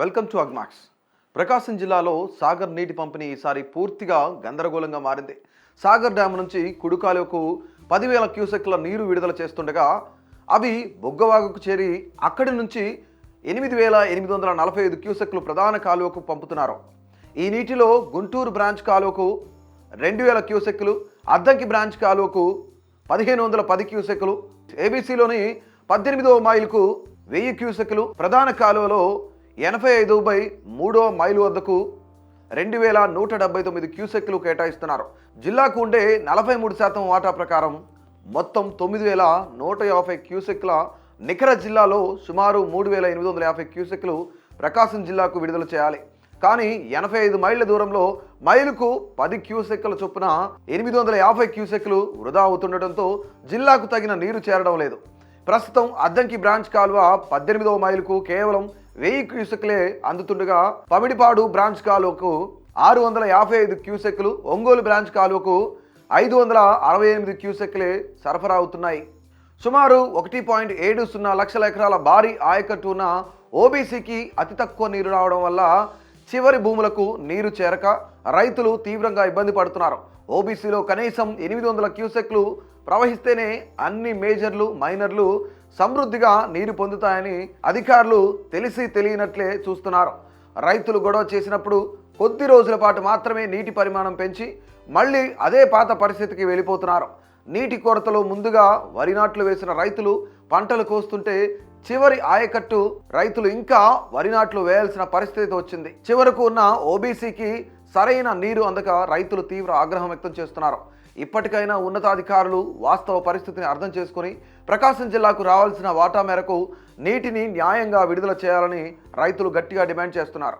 Welcome to Agmax. ప్రకాశం జిల్లాలో సాగర్ నీటి పంపిణీ ఈసారి పూర్తిగా గందరగోళంగా మారింది. సాగర్ డ్యామ్ నుంచి కుడుకాలువకు పదివేల క్యూసెక్ల నీరు విడుదల చేస్తుండగా అవి బొగ్గవాగుకు చేరి అక్కడి నుంచి ఎనిమిది వేల ఎనిమిది వందల నలభై ఐదు క్యూసెక్లు ప్రధాన కాలువకు పంపుతున్నారు. ఈ నీటిలో గుంటూరు బ్రాంచ్ కాలువకు రెండు వేల క్యూసెక్లు అద్దంకి బ్రాంచ్ కాలువకు పదిహేను వందల పది క్యూసెక్లు ఏబీసీలోని పద్దెనిమిదవ మైలుకు వెయ్యి క్యూసెక్లు ప్రధాన కాలువలో ఎనభై ఐదు బై మూడో మైలు వద్దకు రెండు వేల నూట డెబ్బై తొమ్మిది క్యూసెక్లు కేటాయిస్తున్నారు. జిల్లాకు ఉండే నలభై మూడు శాతం వాటా ప్రకారం మొత్తం తొమ్మిది వేల నూట యాభై క్యూసెక్ల నికర జిల్లాలో సుమారు మూడు వేల ఎనిమిది వందల యాభై క్యూసెక్లు ప్రకాశం జిల్లాకు విడుదల చేయాలి. కానీ ఎనభై ఐదు మైళ్ళ దూరంలో మైలుకు పది క్యూసెక్ల చొప్పున ఎనిమిది వందల యాభై క్యూసెక్లు వృధా అవుతుండటంతో జిల్లాకు తగిన నీరు చేరడం లేదు. ప్రస్తుతం అద్దంకి బ్రాంచ్ కాలువ పద్దెనిమిదవ మైలుకు కేవలం వెయ్యి క్యూసెక్లే అందుతుండగా పమిడిపాడు బ్రాంచ్ కాలువకు ఆరు వందల యాభై ఐదు క్యూసెక్లు ఒంగోలు బ్రాంచ్ కాలువకు ఐదు వందల అరవై ఎనిమిది క్యూసెక్లే సరఫరా అవుతున్నాయి. సుమారు ఒకటి పాయింట్ ఏడు సున్నా లక్షల ఎకరాల భారీ ఆయకట్టు ఉన్న ఓబీసీకి అతి తక్కువ నీరు రావడం వల్ల చివరి భూములకు నీరు చేరక రైతులు తీవ్రంగా ఇబ్బంది పడుతున్నారు. ఓబీసీలో కనీసం ఎనిమిది వందల క్యూసెక్లు ప్రవహిస్తేనే అన్ని మేజర్లు మైనర్లు సమృద్ధిగా నీరు పొందుతాయని అధికారులు తెలిసి తెలియనట్లే చూస్తున్నారు. రైతులు గొడవ చేసినప్పుడు కొద్ది రోజుల పాటు మాత్రమే నీటి పరిమాణం పెంచి మళ్ళీ అదే పాత పరిస్థితికి వెళ్ళిపోతున్నారు. నీటి కొరతలో ముందుగా వరి నాట్లు వేసిన రైతులు పంటలు కోస్తుంటే చివరి ఆయకట్టు రైతులు ఇంకా వరి నాట్లు వేయాల్సిన పరిస్థితి వచ్చింది. చివరకు ఉన్న ఓబీసీకి సరైన నీరు అందక రైతులు తీవ్ర ఆగ్రహం వ్యక్తం చేస్తున్నారు. ఇప్పటికైనా ఉన్నతాధికారులు వాస్తవ పరిస్థితిని అర్థం చేసుకొని ప్రకాశం జిల్లాకు రావాల్సిన వాటా మేరకు నీటిని న్యాయంగా విడుదల చేయాలని రైతులు గట్టిగా డిమాండ్ చేస్తున్నారు.